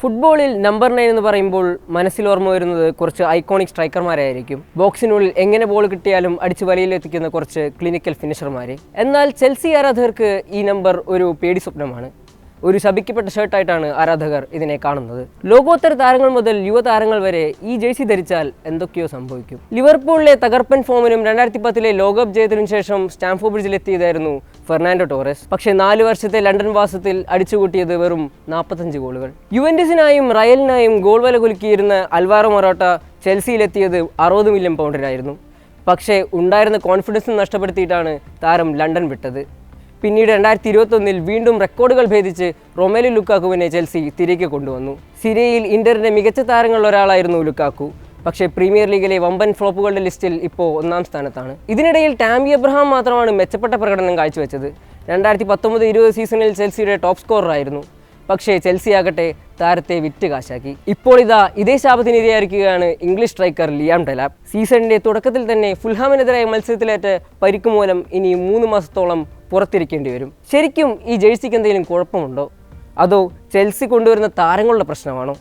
ഫുട്ബോളിൽ number nine എന്ന് പറയുമ്പോൾ മനസ്സിൽ ഓർമ്മ വരുന്നത് കുറച്ച് ഐക്കോണിക് സ്ട്രൈക്കർമാരായിരിക്കും. ബോക്സിനുള്ളിൽ എങ്ങനെ ബോൾ കിട്ടിയാലും അടിച്ച് വലയിലെത്തിക്കുന്ന കുറച്ച് ക്ലിനിക്കൽ ഫിനിഷർമാർ എന്നാൽ ചെൽസി ആരാധകർക്ക് ഈ നമ്പർ ഒരു പേടി സ്വപ്നമാണ്. ഒരു ശപിക്കപ്പെട്ട ഷർട്ടായിട്ടാണ് ആരാധകർ ഇതിനെ കാണുന്നത്. ലോകോത്തര താരങ്ങൾ മുതൽ യുവതാരങ്ങൾ വരെ ഈ ജേഴ്സി ധരിച്ചാൽ എന്തൊക്കെയോ സംഭവിക്കും. ലിവർപൂളിലെ തകർപ്പൻ ഫോമിനും രണ്ടായിരത്തി പത്തിലെ ലോകകപ്പ് ജയത്തിനു ശേഷം സ്റ്റാംഫോർഡ് ബ്രിഡ്ജിലെത്തിയതായിരുന്നു ഫെർണാൻഡോ ടോറസ്. പക്ഷേ നാല് വർഷത്തെ ലണ്ടൻ വാസത്തിൽ അടിച്ചുകൂട്ടിയത് വെറും നാൽപ്പത്തഞ്ച് ഗോളുകൾ. യുവന്റസിനായും റയലിനായും ഗോൾ വല കുലുക്കിയിരുന്ന അൽവാറോ മൊറോട്ട ചെൽസിയിലെത്തിയത് അറുപത് മില്യൺ പൗണ്ടിനായിരുന്നു. പക്ഷേ ഉണ്ടായിരുന്ന കോൺഫിഡൻസ് നഷ്ടപ്പെടുത്തിയിട്ടാണ് താരം ലണ്ടൻ വിട്ടത്. പിന്നീട് രണ്ടായിരത്തി ഇരുപത്തൊന്നിൽ വീണ്ടും റെക്കോർഡുകൾ ഭേദിച്ച് റൊമേലു ലുക്കാക്കുവിനെ ചെൽസി തിരികെ കൊണ്ടുവന്നു. സിരിയയിൽ ഇന്ററിന്റെ മികച്ച താരങ്ങളിൽ ഒരാളായിരുന്നു ലുക്കാക്കു. പക്ഷേ പ്രീമിയർ ലീഗിലെ വമ്പൻ ഫ്ലോപ്പുകളുടെ ലിസ്റ്റിൽ ഇപ്പോൾ ഒന്നാം സ്ഥാനത്താണ്. ഇതിനിടയിൽ ടാമി എബ്രഹാം മാത്രമാണ് മെച്ചപ്പെട്ട പ്രകടനം കാഴ്ചവെച്ചത്. രണ്ടായിരത്തി പത്തൊമ്പത് ഇരുപത് സീസണിൽ ചെൽസിയുടെ ടോപ്പ് സ്കോററായിരുന്നു. പക്ഷേ ചെൽസി ആകട്ടെ താരത്തെ വിറ്റ് കാശാക്കി. ഇപ്പോൾ ഇതാ ഇതേ ശാപത്തിനിരയായിരിക്കുകയാണ് ഇംഗ്ലീഷ് സ്ട്രൈക്കർ ലിയാം ഡെലാബ് സീസണിന്റെ തുടക്കത്തിൽ തന്നെ ഫുൽഹാമിനെതിരായ മത്സരത്തിലേറ്റ് പരിക്ക് മൂലം ഇനി മൂന്ന് മാസത്തോളം പുറത്തിരിക്കേണ്ടി വരും. ശരിക്കും ഈ ജേഴ്സിക്ക് എന്തെങ്കിലും കുഴപ്പമുണ്ടോ? അതോ ചെൽസി കൊണ്ടുവരുന്ന താരങ്ങളുടെ പ്രശ്നമാണോ?